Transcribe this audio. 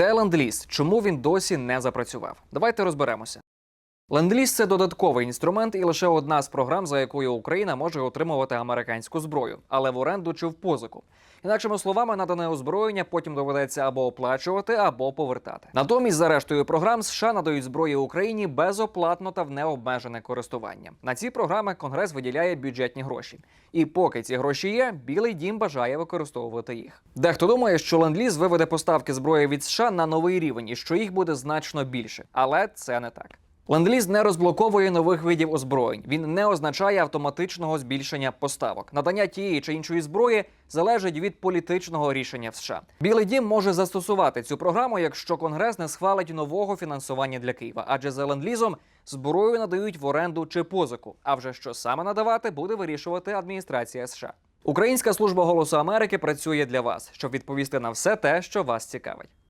Де ленд-ліз? Чому він досі не запрацював? Давайте розберемося. Ленд-ліз – це додатковий інструмент і лише одна з програм, за якою Україна може отримувати американську зброю, але в оренду чи в позику. Інакшими словами, надане озброєння потім доведеться або оплачувати, або повертати. Натомість, за рештою програм, США надають зброї Україні безоплатно та в необмежене користування. На ці програми Конгрес виділяє бюджетні гроші. І поки ці гроші є, Білий Дім бажає використовувати їх. Дехто думає, що ленд-ліз виведе поставки зброї від США на новий рівень і що їх буде значно більше, але це не так. Ленд-ліз не розблоковує нових видів озброєнь. Він не означає автоматичного збільшення поставок. Надання тієї чи іншої зброї залежить від політичного рішення в США. Білий дім може застосувати цю програму, якщо Конгрес не схвалить нового фінансування для Києва, адже за ленд-лізом зброю надають в оренду чи позику. А вже що саме надавати, буде вирішувати адміністрація США. Українська служба голосу Америки працює для вас, щоб відповісти на все те, що вас цікавить.